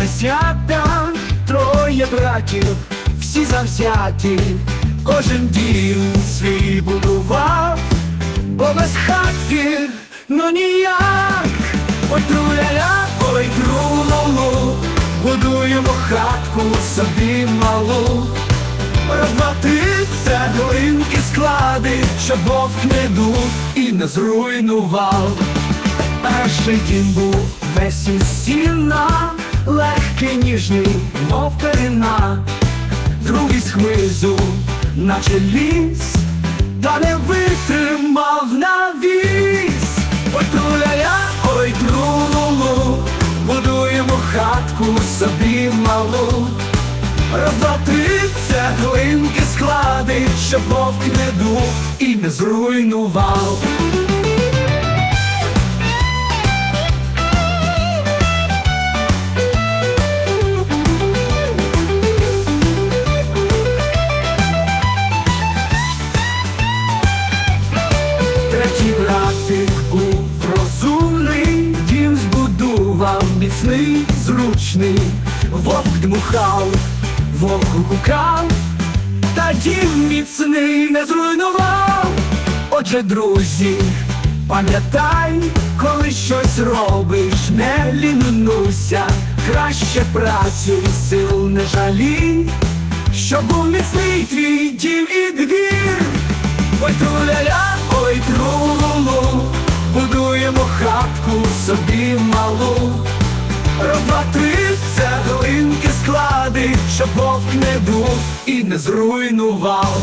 дівчата, троє братів, всі завзяті, кожен дім свій будував, бо без хатки, ну ніяк, ой труляля, ой трулулу, будуємо хатку собі малу. Три, цеглинки склади, щоб вовк не дув і не зруйнував. Перший дім був весь із сіна, легкий ніжний, мов перина, другий хмизу, наче ліс, та не витримав навіс. Ой труляля, ой трулулу, будуємо хатку собі малу. Три, цеглинки склади, щоб вовк не дув і не зруйнував. Третій братик був розумний, дім збудував міцний, зручний, вовк дмухав, вовк гукав, та дім міцний не зруйнував. Отже, друзі, пам'ятай, коли щось робиш, не лінуйся, краще працюй, сил не жалій, щоб був міцний твій дім і двір. Раз, два, три, цеглинки склади, щоб вовк не дув і не зруйнував.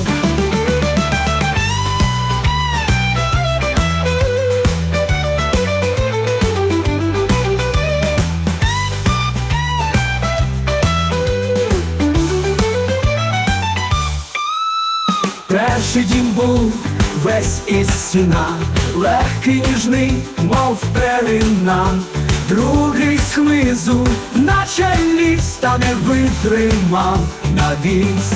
Перший дім був весь із сіна, легкий ніжний, мов перина, другий з хмизу, наче ліс, та не витримав навіс.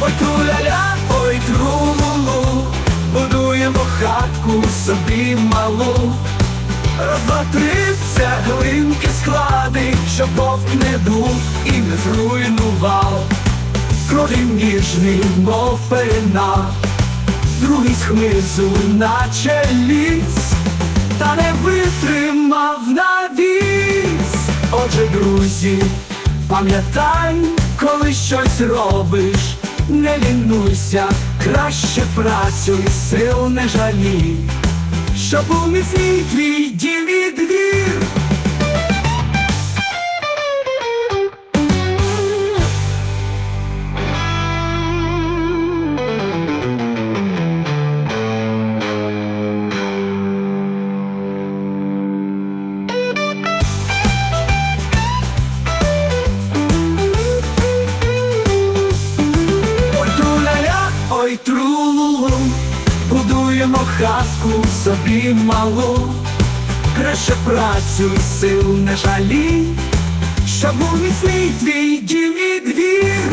Ой труляля, ой трулулу, будуємо хатку собі малу. Раз, два, три, склади, щоб вовк не дув і не зруйнував. Крові ніжний, мов перина, другий з хмизу, наче ліс, та не витримав навіс. Отже, друзі, пам'ятай, коли щось робиш, не лінуйся, краще працюй, сил не жалій, щоб був міцний твій дім і двір. Хатку собі малу, краще працюй, сил не жалій, щоб був міцний твій дім і двір.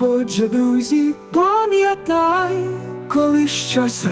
Отже, друзі, пам'ятай, коли щось